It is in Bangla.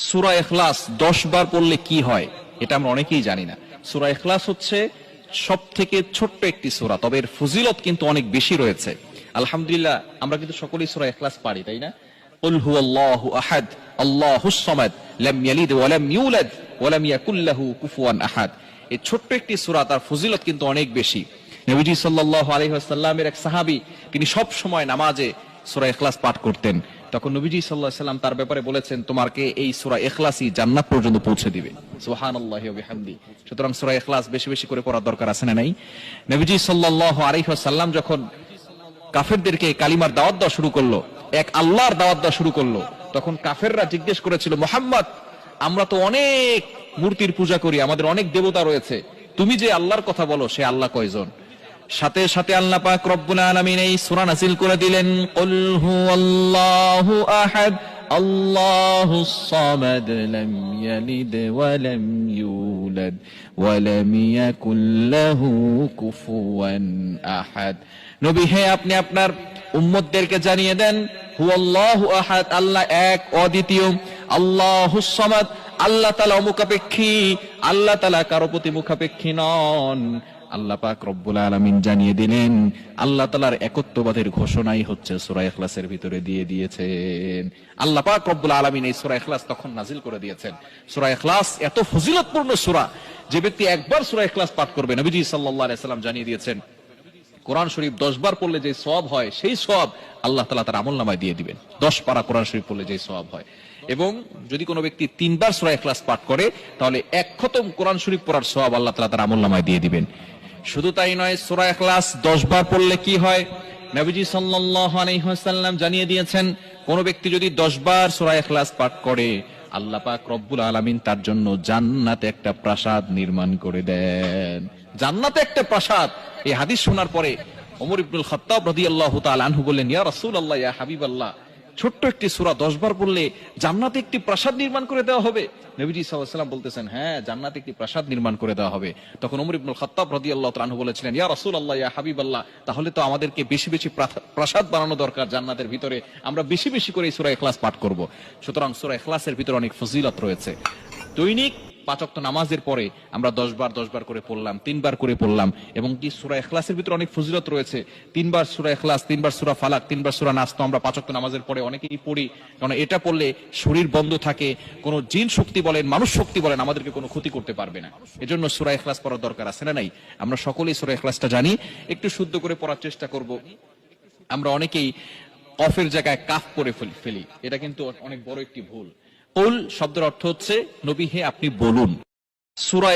সুরা এখলাস দশ বার পড়লে কি হয় এটা আমরা অনেকেই জানি না সুরা এখলাস হচ্ছে সব থেকে ছোট্ট একটি সুরা তবে এর ফজিলত কিন্তু অনেক বেশি রয়েছে আলহামদুলিল্লাহ আমরা কিন্তু সকলেই সুরা এখলাস পারি তাই না قل هو الله احد الله الصمد لم يلد ولم يولد ولم يكن له كفوا احد এই ছোট্ট একটি সূরা তার ফজিলত কিন্তু অনেক বেশি নবীজি সাল্লাল্লাহু আলাইহি ওয়াসাল্লামের এক সাহাবী তিনি সব সময় নামাজে সূরা ইখলাস পাঠ করতেন তখন নবীজি আলাইহি সাল্লাম তার ব্যাপারে বলেছেন তোমাকে এই সূরা ইখলাসই জান্নাত পর্যন্ত পৌঁছে দিবে। ওয়া বিহামদি। সুতরাং সূরা ইখলাস বেশি বেশি করে পড়ার দরকার আছে না নাই? নবীজি সাল্লাল্লাহু আলাইহি ওয়াসাল্লাম যখন কাফেরদেরকে কালিমার দাওয়াত দেওয়া শুরু করল, এক আল্লাহর দাওয়াত দেওয়া শুরু করল, তখন কাফেররা জিজ্ঞেস করেছিল, মোহাম্মদ, আমরা তো অনেক মূর্তির পূজা করি, আমাদের অনেক দেবতা রয়েছে। তুমি যে আল্লাহর কথা বলো, সে আল্লাহ কয়জন? সাথে সাথে আল্লাহ পাক রব্বুল আলামিন এই সূরা নাযিল করে দিলেন, কুল হুয়াল্লাহু আহাদ আল্লাহুস সামাদ, লাম ইয়ালিদ ওয়া লাম ইউলাদ, ওয়া লাম ইয়াকুল লাহু কুফুয়ান আহাদ। নবী, হে আপনি আপনার উম্মতদেরকে জানিয়ে দেন, হুয়াল্লাহু আহাদ, আল্লাহ এক, অদ্বিতীয় আল্লাহুস সামাদ আল্লাহ তালা অমুখাপেক্ষী, আল্লাহ তালা কারও প্রতি মুখাপেক্ষী নন। আল্লাহ পাক রব্বুল আলামিন জানিয়ে দিলেন, আল্লাহ তাআলার একত্ববাদের ঘোষণাই হচ্ছে সূরা ইখলাসের ভিতরে দিয়ে দিয়েছেন। আল্লাহ পাক রব্বুল আলামিন এই সূরা ইখলাস তখন নাজিল করে দিয়েছেন। সূরা ইখলাস এত ফজিলতপূর্ণ সূরা যে ব্যক্তি একবার সূরা ইখলাস পাঠ করবে, নবীজি আলাইহি সাল্লাম জানিয়ে দিয়েছেন কোরআন শরীফ দশ বার পড়লে যে সব হয়, সেই সব আল্লাহ তালা তার আমল নামায় দিয়ে দিবেন। দশ পারা কোরআন শরীফ পড়লে যে সব হয়। এবং যদি কোনো ব্যক্তি তিনবার সুরা এখলাস পাঠ করে, তাহলে এক খতম কোরআন শরীফ পড়ার সব আল্লাহ তালা তার আমল নামায় দিয়ে দিবেন। শুধু তাই নয়, সুরা এখলাস দশ বার পড়লে কি হয়? নবীজি আলাইহি জানিয়ে দিয়েছেন, কোন ব্যক্তি যদি দশ বার সুরা এখলাস পাঠ করে, আল্লাহ পাক রব্বুল আলামিন তার জন্য জান্নাতে একটা প্রাসাদ নির্মাণ করে দেন। জান্নাতে একটা প্রাসাদ। এই হাদিস শোনার পরে অমর ইবনুল খাত্তাব রাদিয়াল্লাহু তাআলা আনহু বললেন, ইয়া রাসূলুল্লাহ, ইয়া হাবিবাল্লাহ, ছোট্ট একটি সুরা 10 বার পড়লে জান্নাতে একটি প্রাসাদ নির্মাণ করে দেওয়া হবে? নবীজি ওয়াসাল্লাম বলতেছেন হ্যাঁ জান্নাতে একটি প্রাসাদ নির্মাণ করে দেওয়া হবে। তখন ওমর ইবনুল খাত্তাব রাদিয়াল্লাহু তাআলা আনহু বলেছিলেন, ইয়া রাসূলুল্লাহ, ইয়া হাবিবাল্লাহ, তাহলে তো আমাদেরকে বেশি বেশি প্রাসাদ বানানো দরকার জান্নাতের ভিতরে। আমরা বেশি বেশি করে সূরা ইখলাস পাঠ করব। সুতরাং সূরা ইখলাসের ভিতরে অনেক ফজিলত রয়েছে। দৈনিক পাঁচক্ত নামাজের পরে আমরা দশ বার দশ বার করে পড়লাম, তিনবার করে পড়লাম এবং কি সুরা এখলাসের ভিতরে অনেক ফজিলত রয়েছে। তিনবার সুরা এখলাস তিনবার সুরা ফালাক, তিনবার সুরা নাস্ত আমরা পাঁচক্ত নামাজের পরে অনেকেই পড়ি। কারণ এটা পড়লে শরীর বন্ধ থাকে, কোনো জিন শক্তি বলেন, মানুষ শক্তি বলেন, আমাদেরকে কোনো ক্ষতি করতে পারবে না। এজন্য সুরা এখলাস পড়ার দরকার আছে না নাই? আমরা সকলেই সুরা এখলাসটা জানি। একটু শুদ্ধ করে পড়ার চেষ্টা করব। আমরা অনেকেই কফের জায়গায় কাফ করে ফেলি এটা কিন্তু অনেক বড় একটি ভুল। কুল শব্দের অর্থ হচ্ছে নবী হে আপনি বলুন। সুরা